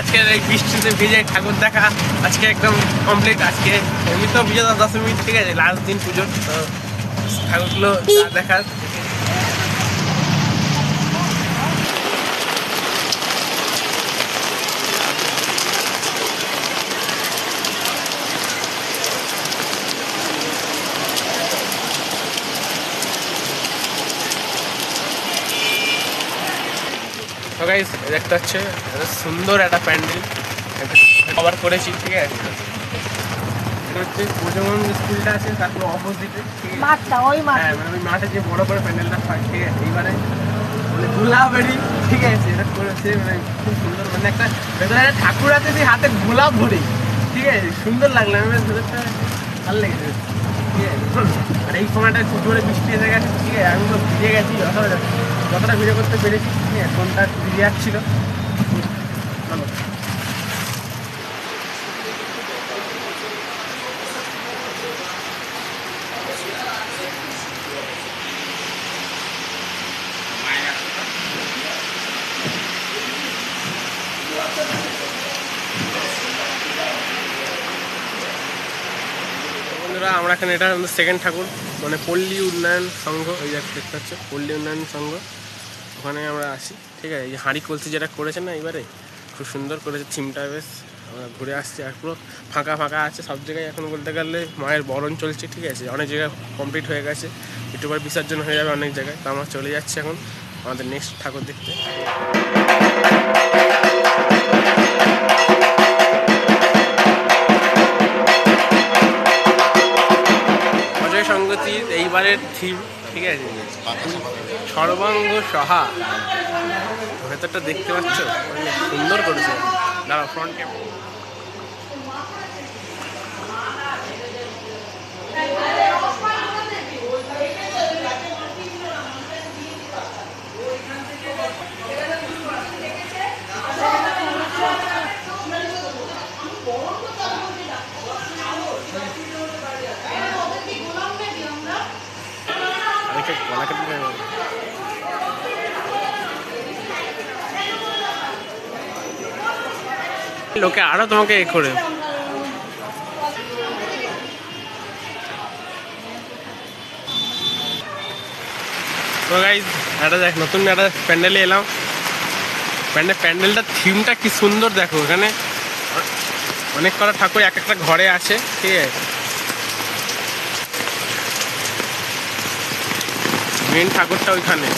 আজকে এই বৃষ্টিতে ভিজে ঠাকুর দেখা। আজকে একদম কমপ্লিট আজকে এমনি তো বিজয় দশমী, ঠিক আছে? লাস্ট দিন পুজোর, তো ঠাকুরগুলো যা দেখার তো গাইস একটা হচ্ছে সুন্দর একটা প্যান্ডেল। কভার করেছি ঠিক আছে? এটা হচ্ছে স্কুলটা আছে তারপর অপোজিটে মাঠটা ওই মাঠ। হ্যাঁ মানে ওই মাঠে যে বড় করে প্যান্ডেলটা হয় ঠিক আছে? এইবারে মানে গোলাপেরই ঠিক আছে? এটা করেছে মানে খুব সুন্দর মানে একটা ভেতরে একটা ঠাকুর আছে সেই হাতে গোলাপ ভরে ঠিক আছে? সুন্দর লাগল আমি ভেতরটা ভালো লেগেছে ঠিক আছে? আর এই সময়টা খুব জোরে বৃষ্টি এসে গেছে ঠিক আছে? আমি তো ভিজে গেছি যতটা যতটা ভিডিও করতে পেরেছি এক আছে ফোনটা ছিল। ভালো বন্ধুরা, আমরা এখানে এটা সেকেন্ড ঠাকুর মানে পল্লী উন্নয়ন সংঘ ওই যে দেখতে পাচ্ছে, পল্লী উন্নয়ন সংঘ। ওখানে আমরা আসি, ঠিক আছে? এই যে হাঁড়ি কলসি যেটা করেছে না এবারে, খুব সুন্দর করেছে থিমটা, বেশ। আমরা ঘুরে আসছি, আর পুরো ফাঁকা ফাঁকা আছে, সব জায়গায় এখন বলতে গেলে মায়ের বরণ চলছে, ঠিক আছে? অনেক জায়গায় কমপ্লিট হয়ে গেছে, একটু পর বিসর্জন হয়ে যাবে অনেক জায়গায়, তো আমরা চলে যাচ্ছি এখন আমাদের নেক্সট ঠাকুর দেখতে। এইবারের থিম ঠিক আছে? সর্বাঙ্গ সহা ভেতরটা দেখতে পাচ্ছ? সুন্দর করেছে। দাঁড়া ফ্রন্ট লোকে আরও তোমাকে এ করে একটা দেখ নতুন একটা প্যান্ডেলে এলাম প্যান্ডেল প্যান্ডেলটার থিমটা কি সুন্দর দেখো এখানে অনেক কটা ঠাকুর এক একটা ঘরে আছে ঠিক আছে মেন ঠাকুরটা ওইখানে।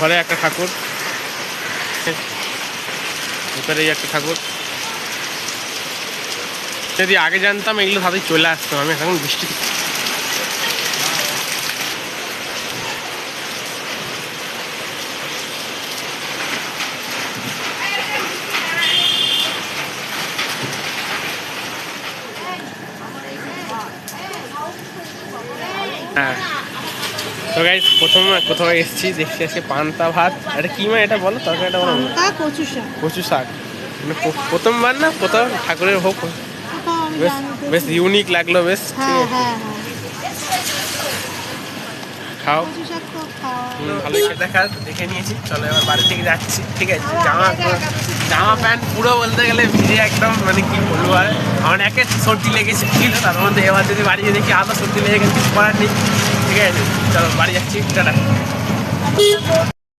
ঘরে একটা ঠাকুর। ভিতরে একটা ঠাকুর। যদি আগে জানতাম, এগুলো তাদের চলে আসতাম। আমি এখন বৃষ্টি হ্যাঁ। তো গাইজ প্রথম কোথাও এসেছি দেখছি আজকে পান্তা ভাত। এটা কি মানে এটা বলো? তরকারিটা বলো। কচু শাক। কচু শাক। মানে প্রথমবার না? কোথাও ঠাকুরের হোক। বেশ বেশ ইউনিক লাগল বেশ। হ্যাঁ হ্যাঁ হ্যাঁ। খাও। তো ভালোই দেখা দেখে নিয়েছি। চলো এবার বাড়ি থেকে যাচ্ছি। ঠিক আছে জামা জামা প্যান্ট পুরো বলতে গেলে ভিজে একদম মানে কি বলব আর, আমার একে সর্দি লেগেছে ছিল তার মধ্যে এবার যদি বাড়ি দেখি আলো সর্দি লেগে গেছে করার নেই। ঠিক আছে, চলো, বাড়ি যাচ্ছি, টাটা।